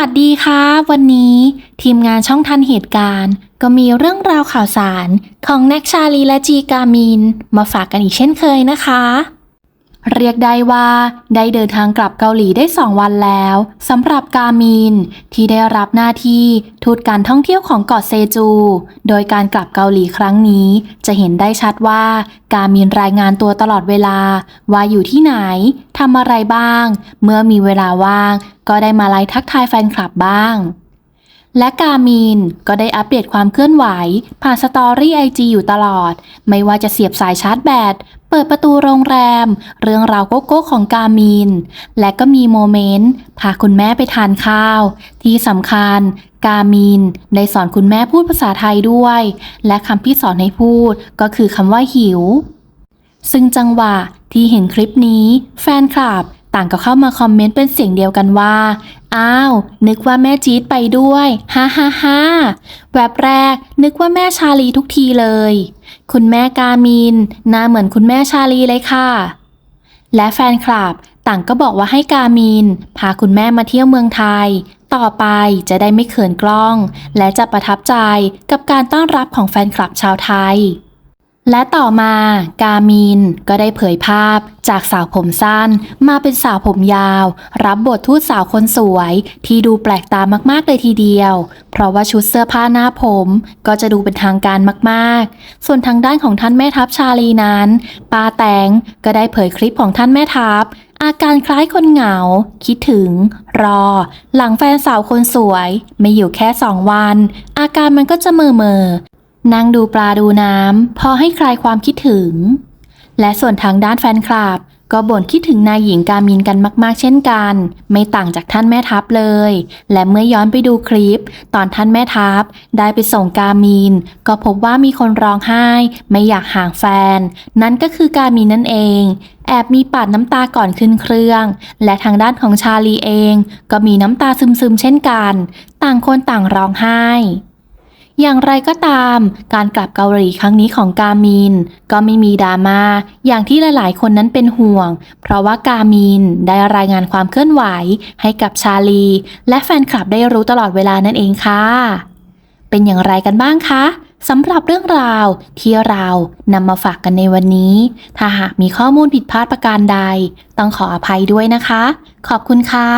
วัสดีค่ะ วันนี้ทีมงานช่องทันเหตุการณ์ ก็มีเรื่องราวข่าวสารของแน็กชาลีและจีกามิน มาฝากกันอีกเช่นเคยนะคะ เรียกได้ว่าได้เดินทางกลับเกาหลีได้2วันแล้วสำหรับกามินที่ได้รับหน้าที่ทูตการท่องเที่ยวของเกาะเซจู โดยการกลับเกาหลีครั้งนี้ จะเห็นได้ชัดว่า กามินรายงานตัวตลอดเวลา ว่าอยู่ที่ไหนทำอะไรบ้าง เมื่อมีเวลาว่าง ก็ได้มาไลฟ์ทักทายแฟนคลับบ้างและกามินก็ได้อัปเดตความเคลื่อนไหว ผ่านสตอรี่ไอจีอยู่ตลอด ไม่ว่าจะเสียบสายชาร์จแบต เปิดประตูโรงแรม เรื่องราวโกโก้ของกามินและก็มีโมเมนต์ พาคุณแม่ไปทานข้าว ที่สำคัญ กามินได้สอนคุณแม่พูดภาษาไทยด้วย และคำที่สอนให้พูดก็คือคำว่าหิว ซึ่งจังหวะที่เห็นคลิปนี้ แฟนคลับต่างก็เข้ามาคอมเมนต์เป็นเสียงเดียวกันว่า อ้าว นึกว่าแม่จี๊ดไปด้วย ฮ่าฮ่าฮ่าแวบแรก นึกว่าแม่ชาลีทุกทีเลย คุณแม่กามีนหน้าเหมือนคุณแม่ชาลีเลยค่ะ และแฟนคลับต่างก็บอกว่าให้กามีน พาคุณแม่มาเที่ยวเมืองไทย ต่อไปจะได้ไม่เขินกล้อง และจะประทับใจกับการต้อนรับของแฟนคลับชาวไทย และต่อมากามินก็ได้เผยภาพจากสาวผมสั้น มาเป็นสาวผมยาว รับบททูตสาวคนสวย ที่ดูแปลกตามากๆเลยทีเดียว เพราะว่าชุดเสื้อผ้าหน้าผม ก็จะดูเป็นทางการมากๆ ส่วนทางด้านของท่านแม่ทัพชาลีนั้นปาแตงก็ได้เผยคลิปของท่านแม่ทัพอาการคล้ายคนเหงา คิดถึง รอ หลังแฟนสาวคนสวย ไม่อยู่แค่สองวัน อาการมันก็จะเมอเมอ นั่งดูปลาดูน้ำพอให้คลายความคิดถึง และส่วนทางด้านแฟนคลับ ก็บ่นคิดถึงนายหญิงกามินกันมาก ๆ เช่นกัน ไม่ต่างจากท่านแม่ทัพเลย และเมื่อย้อนไปดูคลิป ตอนท่านแม่ทัพ ได้ไปส่งกามิน ก็พบว่ามีคนร้องไห้ ไม่อยากห่างแฟน นั่นก็คือกามินนั่นเองแอบมีปาดน้ำตาก่อนขึ้นเครื่อง และทางด้านของชาลีเอง ก็มีน้ำตาซึมๆเช่นกัน ต่างคนต่างร้องไห้ อย่างไรก็ตาม การกลับเกาหลีครั้งนี้ของกามิน ก็ไม่มีดราม่าอย่างที่หลายๆ คนนั้นเป็นห่วง เพราะว่ากามินได้รายงานความเคลื่อนไหว ให้กับชาลี และแฟนคลับได้รู้ตลอดเวลานั่นเองค่ะ เป็นอย่างไรกันบ้างคะสำหรับเรื่องราวที่เรานำมาฝากกันในวันนี้ ถ้าหากมีข้อมูลผิดพลาดประการใด ต้องขออภัยด้วยนะคะ ขอบคุณค่ะ